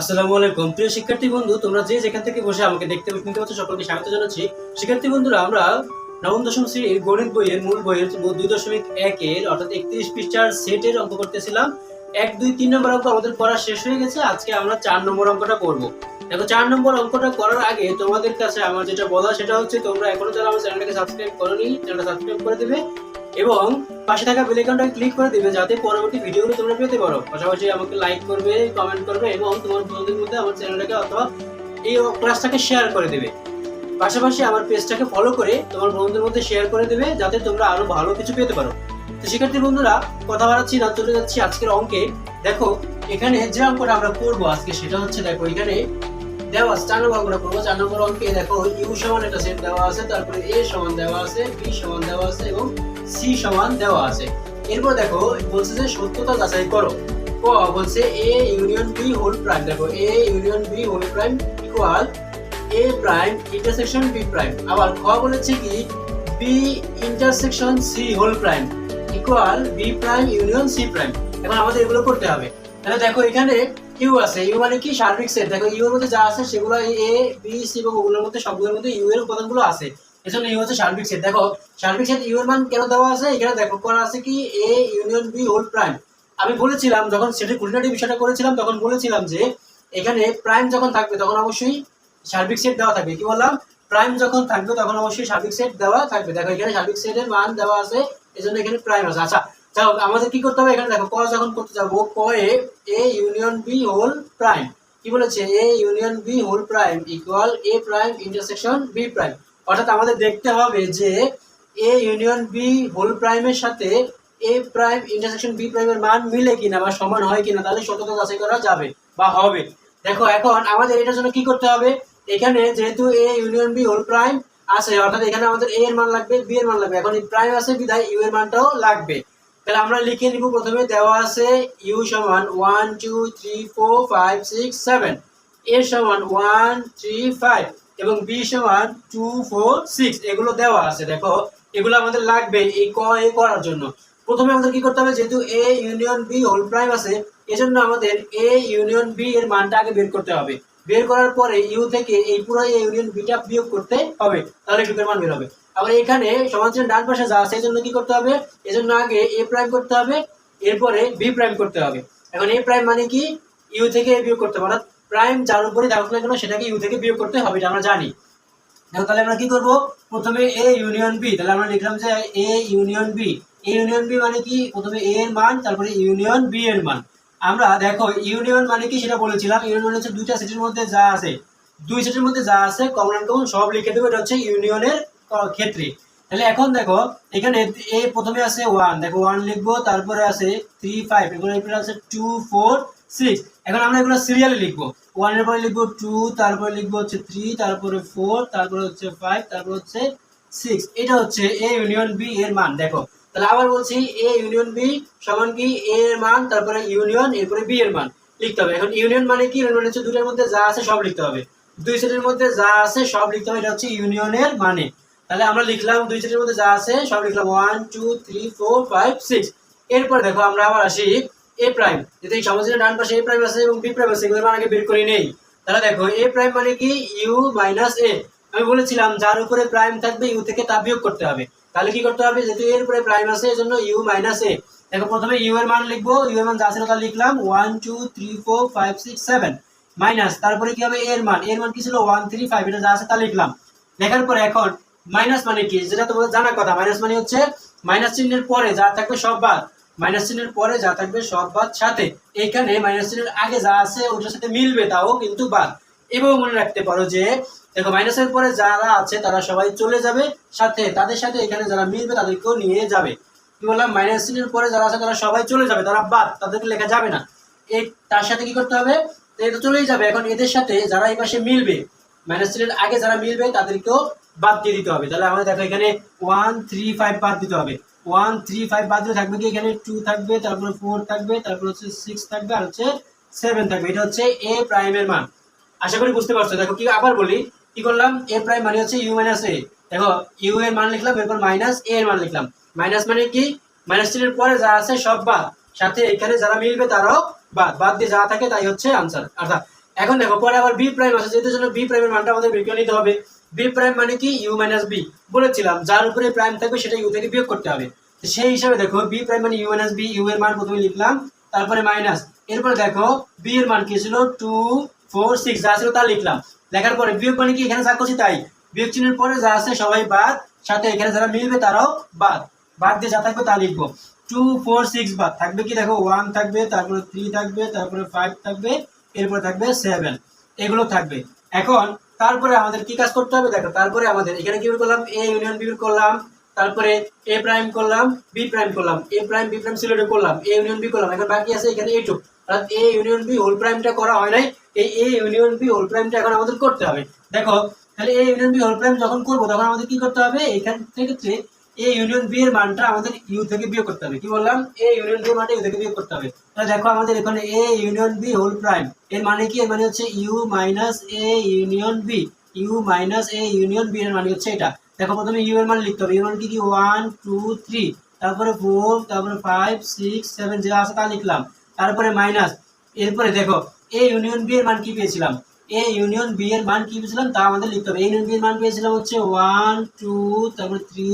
আসসালামু আলাইকুম। প্রিয় শিক্ষার্থী বন্ধু, তোমরা যে যেখান থেকে বসে আমাকে দেখতে শুনতে পাচ্ছ, সকলকে স্বাগত জানাচ্ছি। শিক্ষার্থী বন্ধুরা, আমরা নবম দশম শ্রেণির গণিত বইয়ের মূল বইয়ের দুই দশমিক একের অর্থাৎ একত্রিশ পৃষ্ঠার সেটের অঙ্ক করতেছিলাম। এক, দুই, তিন নম্বর অঙ্ক আমাদের পড়া শেষ হয়ে গেছে। আজকে আমরা চার নম্বর অঙ্কটা করব। দেখো, চার নম্বর অঙ্কটা করার আগে তোমাদের কাছে আমার যেটা বলা সেটা হচ্ছে তোমরা এখনও যারা আমার চ্যানেলটাকে সাবস্ক্রাইব করোনি, চ্যানেলটা সাবস্ক্রাইব করে দেবে। এবং পাশে থাকা বেল আইকনটা ক্লিক করে দিবে যাতে পরবর্তী ভিডিওগুলো তোমরা পেতে পারো। পাশাপাশি আমাকে লাইক করবে কমেন্ট করবে এবং তোমার বন্ধুদের মধ্যে আমার চ্যানেলটাকে অথবা এই ক্লাসটাকে শেয়ার করে দেবে। পাশাপাশি আমার পেজটাকে ফলো করে তোমার বন্ধুদের মধ্যে শেয়ার করে দেবে যাতে তোমরা আরও ভালো কিছু পেতে পারো। তো শিক্ষার্থী বন্ধুরা, কথা বাড়াচ্ছি, না চলে যাচ্ছি আজকের অঙ্কে। দেখো, এখানে যে অঙ্কটা আমরা করব আজকে সেটা হচ্ছে দেখো, এখানে দেওয়া চার নম্বর অঙ্কটা করব, চার নম্বর অঙ্কে দেখো ইউ সমান একটা সেট দেওয়া আছে, তারপরে এ সমান দেওয়া আছে বি সমান দেওয়া আছে এবং সি সমান দেওয়া আছে। এরপর দেখো, বলছে যে সত্যতা যাচাই করো। ক, বলছে A union B whole prime দেখো A union B whole prime equal A prime intersection B prime আবার খ বলেছে কি B intersection C whole prime equal B prime union C prime এখন আমাদের এগুলো করতে হবে। তাহলে দেখো, এখানে ইউ আছে। ইউ মানে কি? সার্বিক সেট দেখো ইউ এর মধ্যে যা আছে সেগুলো এ বি সি এবং ওগুলোর মধ্যে সবগুলোর মধ্যে ইউ এর উপাদানগুলো আছে। এজন্য ইউ হচ্ছে সার্বিক সেট। দেখো, সার্বিক সেট ইউ এর মান কেন দেওয়া আছে? এখানে দেখো করা আছে কি A union B whole prime আমি বলেছিলাম, যখন সেটের খুঁটিনাটি বিষয়টা করেছিলাম, তখন বলেছিলাম যে এখানে প্রাইম যখন থাকবে, তখন অবশ্যই সার্বিক সেট দেওয়া থাকবে। কি বললাম? প্রাইম যখন থাকবে, তখন অবশ্যই সার্বিক সেট দেওয়া থাকবে। দেখো, এখানে সার্বিক সেটের মান দেওয়া আছে, এজন্য এখানে প্রাইম আছে। আচ্ছা যাও আমাদের কি করতে হবে? এখানে দেখো, ক যখন করতে যাব, ক A A union B whole prime কি বলেছে? A union B whole prime equal A prime intersection B prime অর্থাৎ আমাদের দেখতে হবে যে এ ইউনিয়ন বি হোল প্রাইমের সাথে এ প্রাইম ইন্টারসেকশন বি প্রাইমের মান মিলে কিনা বা সমান হয় কিনা, তাহলে সততা যাচাই করা যাবে বা হবে। দেখো, এখন আমাদের এটার জন্য কি করতে হবে? এখানে যেহেতু A union B whole prime আছে, অর্থাৎ এখানে আমাদের এ এর মান লাগবে বি এর মান লাগবে। এখন প্রাইম আছে, বিধায় ইউ এর মানটাও লাগবে। তাহলে আমরা লিখে নিব প্রথমে, দেওয়া আছে ইউ সমান one two three four five six seven এর সমান ওয়ান থ্রি ফাইভ এবং বি সমান টু ফোর সিক্স এগুলো দেওয়া আছে, দেখো। এগুলো আমাদের লাগবে এই ক, এ করার জন্য। প্রথমে আমাদের কি করতে হবে, যেহেতু A union B whole prime আছে, এজন্য আমাদের এ ইউনিয়ন বি এর মানটা আগে বের করতে হবে। বের করার পরে ইউ থেকে এই পুরো এ ইউনিয়ন বিটা বিয়োগ করতে হবে, তাহলে টুকের মান বের হবে। আবার এখানে সমান্তরাল ডান পাশে যা আছে, এজন্য কি করতে হবে, এজন্য আগে এ প্রাইম করতে হবে, এরপরে বি প্রাইম করতে হবে। এখন এ প্রাইম মানে কি? ইউ থেকে এ বিয়োগ করতে হবে, অর্থাৎ প্রাইম যার উপরে থাকুক না কেন সেটাকে ইউ থেকে বিয়োগ করতে হবে আমরা জানি। দেখো, তাহলে আমরা কি করব? প্রথমে এ ইউনিয়ন বি তাহলে আমরা লিখলাম যে A union B A union B মানে কি? প্রথমে এ এর মান, তারপরে ইউনিয়ন বি এর মান। আমরা দেখো ইউনিয়ন মানে কি সেটা বলেছিলাম। ইউনিয়ন মানে হচ্ছে দুইটা সেটের মধ্যে যা আছে। দুই সেটের মধ্যে যা আছে কমন কমন সব লিখে দেবো, এটা হচ্ছে ইউনিয়নের ক্ষেত্রে। তাহলে এখন দেখো, এখানে এ প্রথমে আছে ওয়ান দেখো ওয়ান লিখব, তারপরে আছে থ্রি ফাইভ এরপরে আছে টু ফোর সিক্স এখন আমরা এগুলো সিরিয়ালে লিখব। ওয়ানের পরে লিখব টু তারপরে লিখব হচ্ছে থ্রি তারপরে ফোর তারপরে হচ্ছে ফাইভ তারপরে হচ্ছে সিক্স এটা হচ্ছে এ ইউনিয়ন বি এর মান, দেখো। তাহলে আবার বলছি এ ইউনিয়ন বি সমান কি? এ এর মান, তারপরে ইউনিয়ন এরপরে বি এর মান। লিখতে হবে। এখন ইউনিয়ন মানে কি? ইউনিয়ন হচ্ছে দুটোর মধ্যে যা আছে সব লিখতে হবে। দুই সেটের মধ্যে যা আছে সব লিখতে হবে, এটা হচ্ছে ইউনিয়নের মানে। তাহলে আমরা লিখলাম দুই সেটের মধ্যে যা আছে সব লিখলাম। One two three four five six এরপর দেখো আমরা আবার আসি এ প্রাইম যদি এই সমাজের ডান পাশে এ প্রাইম আছে এবং বি প্রাইম আছে, এগুলো আগে বের করে নেই। তাহলে দেখো এ প্রাইম মানে কি? ইউ মাইনাস এ আমি বলেছিলাম, যার উপরে প্রাইম থাকবে ইউ থেকে তা বিয়োগ করতে হবে। তাহলে কি করতে হবে? যেহেতু এর উপরে প্রাইম আছে, এজন্য ইউ মাইনাস এ দেখো, প্রথমে ইউ এর মান লিখব। ইউ এর মান যা ছিল তা লিখলাম। One two three four five six seven minus তারপরে কি হবে? এর মান। এর মান কি ছিল? ওয়ান থ্রি ফাইভ এটা যা আছে তা লিখলাম। লেখার পরে এখন মাইনাস মানে কি? যেটা তোমাদের জানার কথা মাইনাস মানে হচ্ছে মাইনাস চিহ্নের পরে যা থাকবে সব বাদ। মাইনাস চিহ্নের পরে যা থাকবে সব বাদ সাথে। এইখানে মাইনাস চিহ্নের আগে যা আছে ওটার সাথে মিলবে তাও কিন্তু বাদ। এবং মনে রাখতে পারো যে, দেখো মাইনাসের পরে যারা আছে তারা সবাই চলে যাবে সাথে। তাদের সাথে এখানে যারা মিলবে তাদেরকেও নিয়ে যাবে। কি বললাম? মাইনাস চিহ্নের পরে যারা আছে তারা সবাই চলে যাবে, তারা বাদ, তাদেরকে লেখা যাবে না। এই তার সাথে কি করতে হবে? এটা চলেই যাবে। এখন এদের সাথে যারা এই পাশে মিলবে, মাইনাস চিহ্নের আগে যারা মিলবে তাদেরকেও বাদ দিয়ে দিতে হবে। তাহলে আমাদের দেখো এখানে ওয়ান থ্রি ফাইভ বাদ দিতে হবে। ওয়ান থ্রি ফাইভ বাদ দিলে থাকবে কি? এখানে টু থাকবে, তারপরে ফোর থাকবে, তারপরে হচ্ছে সিক্স থাকবে, আর হচ্ছে সেভেন থাকবে। এটা হচ্ছে এ প্রাইমের মান। আশা করি বুঝতে পারছ। দেখো, কি আবার বলি, কি করলাম? এ প্রাইম মানে হচ্ছে ইউ মাইনাস এ দেখো ইউ এর মান লিখলাম, এরপর মাইনাস এ এর মান লিখলাম। মাইনাস মানে কি? মাইনাস চিহ্নের পরে যা আছে সব বাদ। সাথে এখানে যারা মিলবে তারাও বাদ। বাদ দিয়ে যা থাকে তাই হচ্ছে আনসার অর্থাৎ এখন দেখো, পরে আবার বি প্রাইম আছে যেহেতু জন্য বি প্রাইমের মানটা আমাদের বের করে নিতে হবে। বি প্রাইম মানে কি? ইউ মাইনাস বি বলেছিলাম, যার উপরে প্রাইম থাকবে সেটা ইউ থেকে বিয়োগ করতে হবে। সেই হিসাবে দেখো বি প্রাইম মানে ইউ মাইনাস বি ইউ এর মান প্রথমে লিখলাম, তারপরে মাইনাস এরপরে দেখো বি এর মান কি ছিল? টু ফোর সিক্স যা ছিল তা লিখলাম। লেখার পরে বিয়োগ মানে কি? এখানে যা করছি তাই। বিয়োগ চিহ্নের পরে যা আছে সবাই বাদ, সাথে এখানে যারা মিলবে তারাও বাদ। বাদ দিয়ে যা থাকবে তা লিখব। টু ফোর সিক্স বাদ। থাকবে কি? দেখো ওয়ান থাকবে, তারপরে থ্রি থাকবে, তারপরে ফাইভ থাকবে, এরপরে থাকবে সেভেন এগুলো থাকবে। এখন তারপরে আমাদের কি কাজ করতে হবে? দেখো, তারপরে আমাদের এখানে কি করলাম? এ ইউনিয়ন বি করলাম। তারপরে এ প্রাইম করলাম বি প্রাইম করলাম। A prime B prime select করলাম এ ইউনিয়ন বি করলাম। এখন বাকি আছে এখানে এটুক অর্থাৎ এ ইউনিয়ন বি হোল প্রাইমটা করা হয় নাই। এই এ ইউনিয়ন বি হোল প্রাইমটা এখন আমাদের করতে হবে। দেখো, তাহলে A union B whole prime যখন করব, তখন আমাদের কি করতে হবে? এখান থেকে এ ইউনিয়ন বি এর মানটা আমাদের ইউ থেকে বিয়োগ করতে হবে। কি বললাম? এ ইউনিয়ন বি মানটা ইউ থেকে বিয়োগ করতে হবে। তাহলে দেখো আমাদের এখানে A union B whole prime এর মানে কি? এর মানে হচ্ছে U minus A union B U minus A union B এর মানে হচ্ছে এটা। দেখো প্রথমে ইউ এর মান লিখতে হবে। ইউ মান কি কি? ওয়ান টু থ্রি তারপরে ফোর তারপরে ফাইভ সিক্স সেভেন যা আছে তা লিখলাম। তারপরে মাইনাস এরপরে দেখো এ ইউনিয়ন বি এর মান কি পেয়েছিলাম? এ ইউনিয়ন বি এর মান কি পেয়েছিলাম? তা আমাদের লিখতে হবে। ইউনিয়ন বি এর মান পেয়েছিলাম হচ্ছে ওয়ান টু তারপরে থ্রি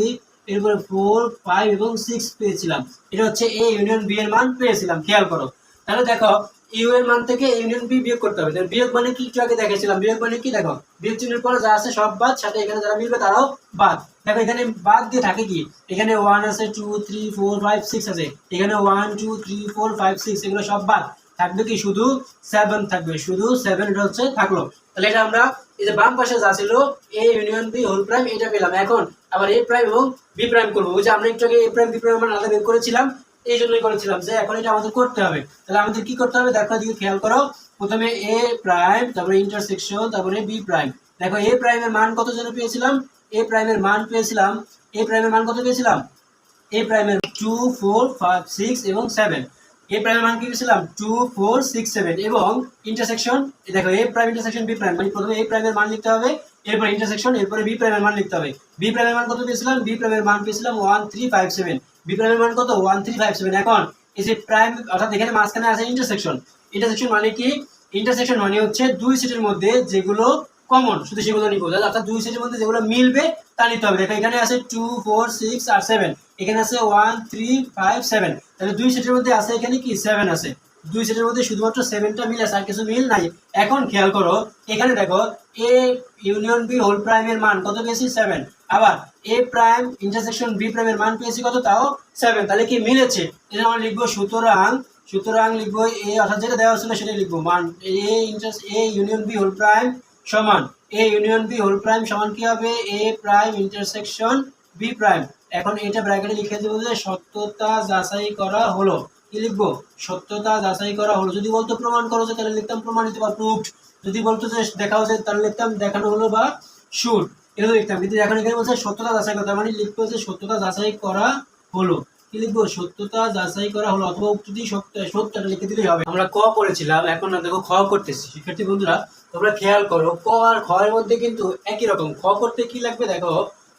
এরপরে ফোর ফাইভ এবং সিক্স পেয়েছিলাম। এটা হচ্ছে এ ইউনিয়ন বি এর মান পেয়েছিলাম, খেয়াল করো। তাহলে দেখো ইউ এর মান থেকে ইউনিয়ন বি বিয়োগ করতে হবে। বিয়োগ মানে কি? একটু আগে দেখেছিলাম। বিয়োগ মানে কি? দেখো, বিয়োগ চিহ্নের পরে যা আছে সব বাদ, সাথে এখানে যারা মিলবে তারাও বাদ। দেখো, এখানে বাদ দিয়ে থাকে কি? এখানে ওয়ান আছে two three four five six আছে। এখানে one two three four five six এগুলো সব বাদ। থাকবে কি? শুধু সেভেন থাকবে। শুধু সেভেন এটা হচ্ছে থাকল। তাহলে এটা আমরা, এই যে বাম পাশে যা ছিল A union B whole prime এটা পেলাম। এখন আবার এ প্রাইম এবং বি প্রাইম করব। ওই যে আমরা একটু আগে এ প্রাইম বি প্রাইম আলাদা বের করেছিলাম, এই জন্যই করেছিলাম। যে এখন এটা আমাদের করতে হবে। তাহলে আমাদের কি করতে হবে? দেখো দিকে খেয়াল করো, প্রথমে এ প্রাইম তারপরে ইন্টারসেকশন তারপরে বি প্রাইম দেখো এ প্রাইমের মান কত যেন পেয়েছিলাম? এ প্রাইমের মান পেয়েছিলাম এ প্রাইমের মান কত পেয়েছিলাম? এ প্রাইমের টু ফোর ফাইভ সিক্স এবং সেভেন এ প্রাইমের মান কি পেয়েছিলাম টু ফোর সিক্স সেভেন এবং ইন্টারসেকশন দেখো A prime intersection B prime মানে প্রথমে এ প্রাইমের মান লিখতে হবে, এরপর ইন্টারসেকশন এরপরে বি প্রাইমের মান লিখতে হবে। বি প্রাইমের মান কত পেয়েছিলাম? বি প্রাইমের মান পেয়েছিলাম one three five seven B প্রাইমের মান কত? ওয়ান থ্রি ফাইভ সেভেন এখন, এই যে প্রাইম অর্থাৎ এখানে মাঝখানে আছে ইন্টারসেকশন ইন্টারসেকশন মানে কি? ইন্টারসেকশন মানে হচ্ছে দুই সেটের মধ্যে যেগুলো কমন শুধু সেগুলো নিব। অর্থাৎ দুই সেটের মধ্যে যেগুলো মিলবে, তা নিতে হবে। দেখো, এখানে আছে টু ফোর সিক্স আর সেভেন এখানে আছে ওয়ান থ্রি ফাইভ সেভেন তাহলে দুই সেটের মধ্যে আছে এখানে কি? সেভেন আছে। দুই সেটের মধ্যে শুধুমাত্র সেভেনটা মিল আছে, আর কিছু মিল নাই। এখন খেয়াল করো, এখানে দেখো এ ইউনিয়ন বি হোল প্রাইমের মান কত পেয়েছি? সেভেন আবার এ প্রাইম ইন্টারসেকশন বি প্রাইমের মান পেয়েছি কত? তাও সেভেন তাহলে কি মিলেছে? এটা আমরা লিখব সুতরাং সুতরাং লিখব এ অর্থাৎ যেটা দেওয়া ছিল সেটা লিখব। মান A inter A union B whole prime সমান। A union B whole prime সমান কি হবে? A prime intersection B prime এখন এটা ব্র্যাকেটে লিখে দেবো যে সত্যতা যাচাই করা হলো। কি লিখব? সত্যতা যাচাই করা হলো। যদি বলতো প্রমাণ করো যে তাহলে লিখতাম প্রমাণিত বা প্রুফড যদি বলতো যে দেখাও যে তাহলে লিখতাম দেখানো হলো বা শুট এগুলো লিখতাম। কিন্তু এখন এখানে বলছে সত্যতা যাচাই করা। মানে লিখতে হচ্ছে সত্যতা যাচাই করা হলো। লিখব? সত্যতা যাচাই করা হলো অথবা সত্য সত্যটা লিখে দিলেই হবে। আমরা ক করেছিলাম, এখন না দেখো খ করতেছি। শিক্ষার্থী বন্ধুরা, তোমরা খেয়াল করো, ক আর খ এর মধ্যে কিন্তু একই রকম। খ করতে কি লাগবে দেখো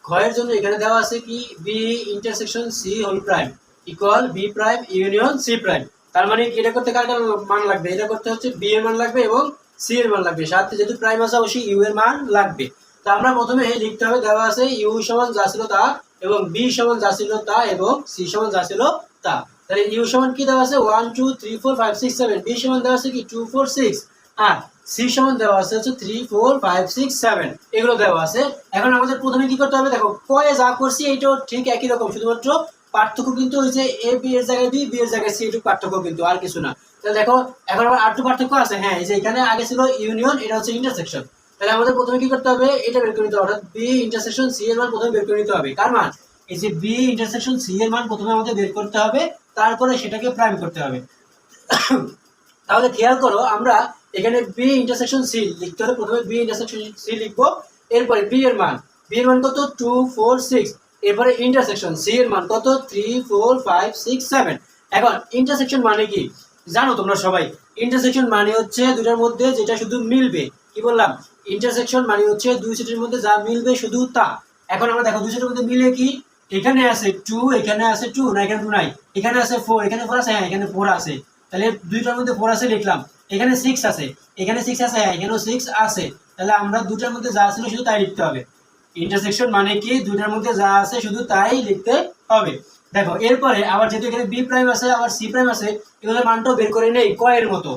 খ এর জন্য এখানে দেওয়া আছে কি? B intersection C whole prime equal B prime union C prime তার মানে এটা করতে কার মান লাগবে? এটা করতে হচ্ছে বি এর মান লাগবে এবং সি এর মান লাগবে। সাথে যেহেতু প্রাইম আছে, অবশ্যই ইউ এর মান লাগবে। তো আমরা প্রথমে লিখতে হবে, দেওয়া আছে ইউ সমান যা ছিল তা এবং বি সমান যা ছিল তা এবং সি সমান যা ছিল তা। তাহলে ইউ সমান কি দেওয়া আছে? One two three four five six seven B সমান দেওয়া আছে কি? টু ফোর সিক্স আর সি সমান দেওয়া আছে হচ্ছে three four five six seven এগুলো দেওয়া আছে। এখন আমাদের প্রথমে কি করতে হবে? দেখো কয়ে যা করছি, এইটাও ঠিক একই রকম। শুধুমাত্র পার্থক্য কিন্তু হয়েছে এ বি এর জায়গায় বি বি এর জায়গায় সি একটু পার্থক্য কিন্তু, আর কিছু না। তাহলে দেখো, এখন আবার আরেকটু পার্থক্য আছে। হ্যাঁ এই যে এখানে আগে ছিল ইউনিয়ন এটা হচ্ছে ইন্টারসেকশন তাহলে আমাদের প্রথমে কি করতে হবে? এটা বের করে নিতে হবে। অর্থাৎ বি ইন্টারসেকশন সি এর মান প্রথমে বের করে নিতে হবে। কার মান? এই যে বি ইন্টারসেকশন সি এর মান প্রথমে আমাদের বের করতে হবে। তারপরে সেটাকে প্রাইম করতে হবে। তাহলে খেয়াল করো, আমরা এখানে বি ইন্টারসেকশন সি লিখতে হলে প্রথমে বি ইন্টারসেকশন সি লিখব। এরপরে বি এর মান। বি এর মান কত? টু ফোর সিক্স এরপরে ইন্টারসেকশন সি এর মান কত? Three four five six seven এখন ইন্টারসেকশন মানে কি? জানো তোমরা সবাই? ইন্টারসেকশন মানে হচ্ছে দুটার মধ্যে যেটা শুধু মিলবে। কি বললাম? ইন্টারসেকশন মানে হচ্ছে দুই সেটের মধ্যে যা মিলবে শুধু তা। এখন আমরা দেখো, দুই সেটের মধ্যে মিলে কি? এখানে আছে টু এখানে আছে টু না, এখানে টু নাই। এখানে আছে ফোর এখানে ফোর আছে হ্যাঁ এখানে ফোর আছে। তাহলে দুইটার মধ্যে ফোর আছে লিখলাম। এখানে সিক্স আছে, এখানে সিক্স আছে হ্যাঁ এখানেও সিক্স আছে। তাহলে আমরা দুটার মধ্যে যা ছিল শুধু তাই লিখতে হবে। ইন্টারসেকশন মানে কি? দুটার মধ্যে যা আছে শুধু তাই লিখতে হবে। দেখো, এরপরে আবার যেহেতু এখানে বি প্রাইম আছে, আবার সি প্রাইম আছে, এগুলোর মানটাও বের করে নেই কয়ের মতো।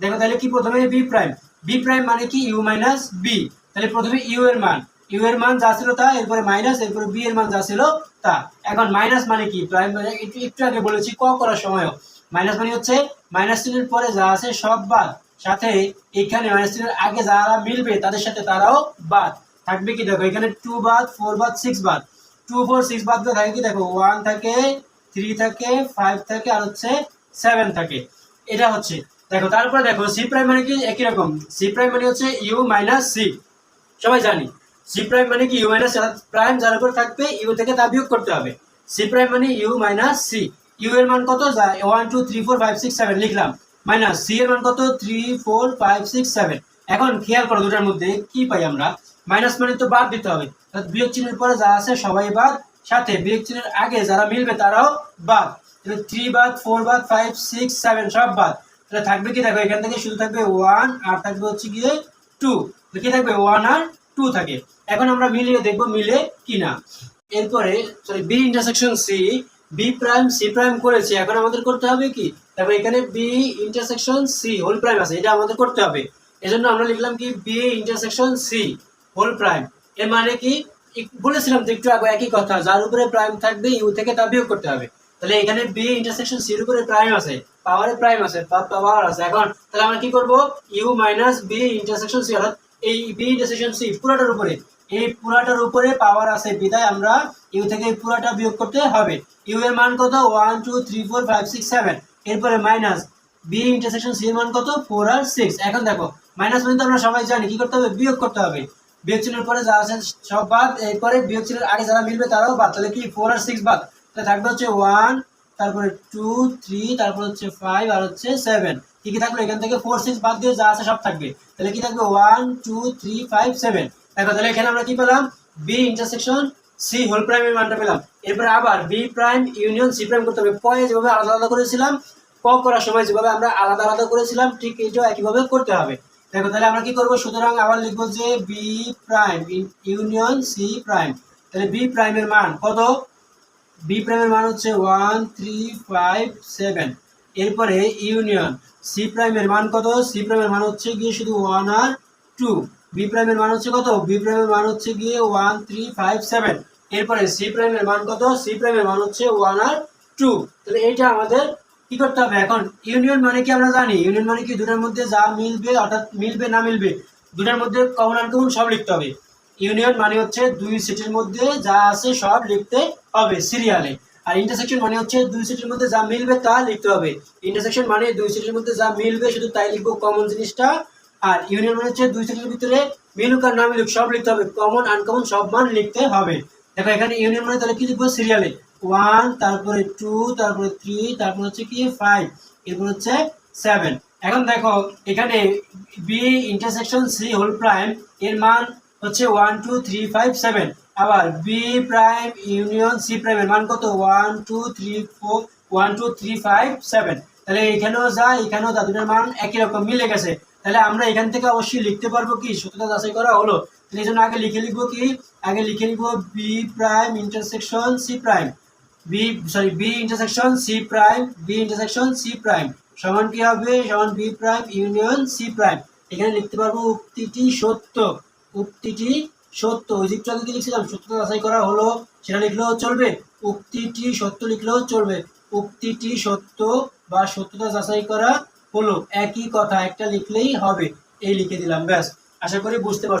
দেখো, তাহলে কি প্রথমে বি প্রাইম বি প্রাইম মানে কি? ইউ মাইনাস বি তাহলে প্রথমে ইউ এর মান। ইউ এর মান যা ছিল তা, এরপরে মাইনাস এরপরে বি এর মান যা ছিল তা। এখন মাইনাস মানে কি? প্রাইম মানে একটু আগে বলেছি, ক করার সময়ও। মাইনাস মানে হচ্ছে মাইনাস চিহ্নের পরে যা আছে সব বাদ। সাথে এখানে মাইনাস চিহ্নের আগে যারা মিলবে, তাদের সাথে তারাও বাদ। থাকবে কি? দেখো, এখানে টু বাদ ফোর বাদ সিক্স বাদ। টু ফোর সিক্স বাদ থাকে কি? দেখো ওয়ান থাকে থ্রি থাকে ফাইভ থাকে, আর হচ্ছে সেভেন থাকে। এটা হচ্ছে। দেখো, তারপরে দেখো সি প্রাইম মানে কি? একই রকম। সি প্রাইম মানে হচ্ছে ইউ মাইনাস সি সবাই জানি। সি প্রাইম মানে কি? ইউ মাইনাস প্রাইম যার উপর থাকবে ইউ থেকে তা বিয়োগ করতে হবে। সি প্রাইম মানে ইউ মাইনাস সি ইউ এর মান কত? One two three four five six seven লিখলাম। মাইনাস সি এর মান কত? Three four five six seven এখন খেয়াল করো দুটার মধ্যে, কি পাই আমরা? মাইনাস মানে তো বাদ দিতে হবে। বিয়োগ চিহ্নের পরে যা আছে, সবাই বাদ। সাথে বিয়োগ চিহ্নের আগে যারা মিলবে, তারাও বাদ। থ্রি বাদ ফোর বাদ ফাইভ সিক্স সেভেন সব বাদ। তাহলে থাকবে কি? দেখো, এখান থেকে শুধু থাকবে ওয়ান আর থাকবে হচ্ছে গিয়ে টু কি থাকবে ওয়ান আর টু থাকে। এখন আমরা মিলিয়ে দেখব মিলে কিনা। এরপরে sorry B intersection C B prime C prime করেছে। এখন আমাদের করতে হবে কি? তারপর এখানে B intersection C whole prime আছে। এটা আমাদের করতে হবে। এজন্য আমরা লিখলাম কি? B intersection C whole prime এর মানে কি? বলেছিলাম তো একটু আগে একই কথা। যার উপরে প্রাইম থাকবে ইউ থেকে তা বিয়োগ করতে হবে। তাহলে এখানে বি ইন্টারসেকশন সির উপরে প্রাইম আছে পাওয়ারে প্রাইম আছে পাওয়ার আছে। এখন তাহলে আমরা কি করব? U minus B intersection C অর্থাৎ এই বি ইন্টারসেকশন সি পুরাটার উপরে, এই পুরাটার উপরে পাওয়ার আছে বিদায় আমরা ইউ থেকে পুরাটা বিয়োগ করতে হবে। ইউ এর মান কত? One two three four five six seven এরপরে মাইনাস বি ইন্টারসেকশন সি এর মান কত? ফোর আর সিক্স এখন দেখো মাইনাস মানে তো আমরা সবাই জানি, কি করতে হবে? বিয়োগ করতে হবে। বিয়োগ চিহ্নের পরে যা আছে সব বাদ, এরপরে বিয়োগ চিহ্নের আগে যারা মিলবে তারাও বাদ। তাহলে কি? ফোর আর সিক্স বাদ। থাকবে হচ্ছে ওয়ান তারপরে টু থ্রি তারপর হচ্ছে ফাইভ আর হচ্ছে সেভেন কি কি থাকল? এখান থেকে ফোর সিক্স বাদ দিয়ে যা আছে সব থাকবে। তাহলে কি থাকবে? One two three five seven দেখো, তাহলে এখানে আমরা কি পেলাম? বি ইন্টারসেকশন সি হোল প্রাইমের মানটা পেলাম। এরপরে আবার B prime union C prime করতে হবে। পয়ে যেভাবে আলাদা আলাদা করেছিলাম, ক করার সময় যেভাবে আমরা আলাদা আলাদা করেছিলাম, ঠিক এটাও একইভাবে করতে হবে। দেখো, তাহলে আমরা কি করব? সুতরাং আবার লিখব যে B prime union C prime তাহলে বি প্রাইমের মান কত? বি প্রাইমের মান হচ্ছে ওয়ান থ্রি ফাইভ সেভেন এরপরে ইউনিয়ন সি প্রাইমের মান কত? সি প্রাইমের মান হচ্ছে গিয়ে শুধু ওয়ান আর টু বি প্রাইমের মান হচ্ছে কত? বি প্রাইমের মান হচ্ছে গিয়ে ওয়ান থ্রি ফাইভ সেভেন এরপরে সি প্রাইমের মান কত? সি প্রাইমের মান হচ্ছে ওয়ান আর টু তাহলে এইটা আমাদের কি করতে হবে এখন? ইউনিয়ন মানে কি আমরা জানি? ইউনিয়ন মানে কি দুটার মধ্যে যা মিলবে, অর্থাৎ মিলবে না মিলবে, দুটার মধ্যে কমন আনকমন সব লিখতে হবে। ইউনিয়ন মানে হচ্ছে দুই সেটের মধ্যে যা আছে সব লিখতে হবে সিরিয়ালে। আর ইন্টারসেকশন মানে হচ্ছে দুই সেটের মধ্যে যা মিলবে তা লিখতে হবে। ইন্টারসেকশন মানে দুই সেটের মধ্যে যা মিলবে শুধু তাই লিখব কমন জিনিসটা। আর ইউনিয়ন মানে হচ্ছে দুই সেটের ভিতরে মিলুক আর না মিলুক সব লিখতে হবে। কমন আনকমন সব মান লিখতে হবে। দেখো এখানে ইউনিয়ন মানে তাহলে কি লিখব সিরিয়ালে? ওয়ান তারপরে টু তারপরে থ্রি তারপর হচ্ছে কি? ফাইভ এরপর হচ্ছে সেভেন এখন দেখো এখানে B intersection C whole prime এর মান হচ্ছে one two three five seven আবার বি প্রাইম ইউনিয়ন সি প্রাইমের মান কত? One two three four one two three five seven তাহলে এখানেও যা এখানেও যা দুটোর মান একই রকম মিলে গেছে। তাহলে আমরা এখান থেকে অবশ্যই লিখতে পারব কি? সত্যতা যাচাই করা হলো। তাহলে এই জন্য আগে লিখে লিখব কি? আগে লিখে লিখব B prime intersection C prime B sorry B intersection C prime B intersection C prime সমান কি হবে? সমান B prime union C prime এখানে লিখতে পারব উক্তিটি সত্য। উক্তিটি সত্য, ওই যে আগে কি লিখছিলাম সত্যতা যাচাই করা হলো, সেটা লিখলেও চলবে, উক্তিটি সত্য লিখলেও চলবে, উক্তিটি সত্য বা সত্যতা যাচাই করা হলো, একই কথা একটা লিখলেই হবে, এই লিখে দিলাম, ব্যাস, আশা করি বুঝতে পারছ।